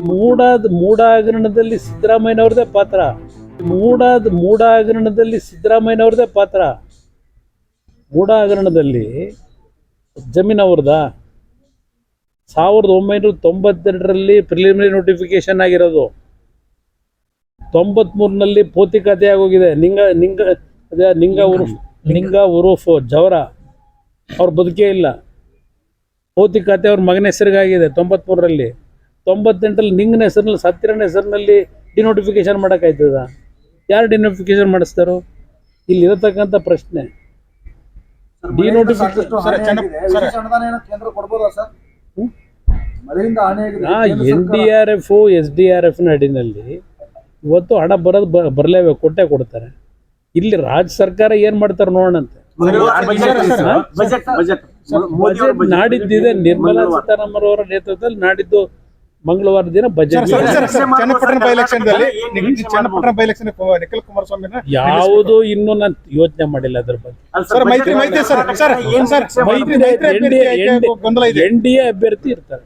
ಮೂಡಾದ ಮೂಡ ಹಗರಣದಲ್ಲಿ ಸಿದ್ದರಾಮಯ್ಯನವ್ರದೇ ಪಾತ್ರ. ಮೂಡಾದ ಮೂಡ ಹಗರಣದಲ್ಲಿ ಸಿದ್ದರಾಮಯ್ಯನವ್ರದೇ ಪಾತ್ರ. ಮೂಡಾಗರಣದಲ್ಲಿ ಜಮೀನ್ ಅವ್ರದ ಸಾವಿರದ ಒಂಬೈನೂರ ತೊಂಬತ್ತೆರಡರಲ್ಲಿ ಪ್ರಿಲಿಮಿನರಿ ನೋಟಿಫಿಕೇಶನ್ ಆಗಿರೋದು. ತೊಂಬತ್ಮೂರಿನಲ್ಲಿ ಪೋತಿ ಖಾತೆ ಆಗೋಗಿದೆ. ನಿಂಗ ನಿಂಗ ಅದೇ ನಿಂಗ ಉರುಫ್ ನಿಂಗ ಉರುಫ್ ಜವರ. ಅವ್ರ ಬದುಕೇ ಇಲ್ಲ. ಪೋತಿ ಖಾತೆ ಅವ್ರ ಮಗನ ಹೆಸರಿಗಾಗಿದೆ ತೊಂಬತ್ಮೂರರಲ್ಲಿ. ತೊಂಬತ್ತೆಂಟರಲ್ಲಿ ನಿಂಗನ ಹೆಸರಿನಲ್ಲಿ ಸತ್ತಿರನ ಹೆಸರಿನಲ್ಲಿ ಡಿನೋಟಿಫಿಕೇಶನ್ ಮಾಡೋಕ್ಕಾಯ್ತದ? ಯಾರು ಡಿನೋಟಿಫಿಕೇಶನ್ ಮಾಡಿಸ್ತಾರೋ? ಇಲ್ಲಿ ಇರತಕ್ಕಂಥ ಪ್ರಶ್ನೆ N D R F S D R ಎಫ್ನ ಅಡಿನಲ್ಲಿ ಇವತ್ತು ಹಣ ಬರೋದು ಬರಲೇಬೇಕು ಕೊಟ್ಟೆ ಕೊಡ್ತಾರೆ. ಇಲ್ಲಿ ರಾಜ್ಯ ಸರ್ಕಾರ ಏನ್ ಮಾಡ್ತಾರೆ ನೋಡೋಣಂತೆ ಬಜೆಟ್ ಬಜೆಟ್ ಮೋದಿ ಬಜೆಟ್. ನಾಡಿದ್ದಿದೆ ನಿರ್ಮಲಾ ಸೀತಾರಾಮನ್ ಅವರ ನೇತೃತ್ವದಲ್ಲಿ ನಾಡಿದ್ದು ಮಂಗಳವಾರ ದಿನ ಬಜೆಟ್ ನಿಖಿಲ್- ಯಾವುದು ಇನ್ನೂ ನಾನು ಯೋಚನೆ ಮಾಡಿಲ್ಲ ಅದ್ರ ಬಗ್ಗೆ. ಸರ್ ಮೈತ್ರಿ ಮೈತ್ರಿ ಸರ್ ಸರ್ ಏನ್ ಸರ್ ಮೈತ್ರಿ ಮೈತ್ರಿ ಅಭ್ಯರ್ಥಿ ಆಯ್ಕೆ ಗೊಂದಲ ಇದೆ. ಎನ್ ಡಿ ಎ ಅಭ್ಯರ್ಥಿ ಇರ್ತಾರೆ.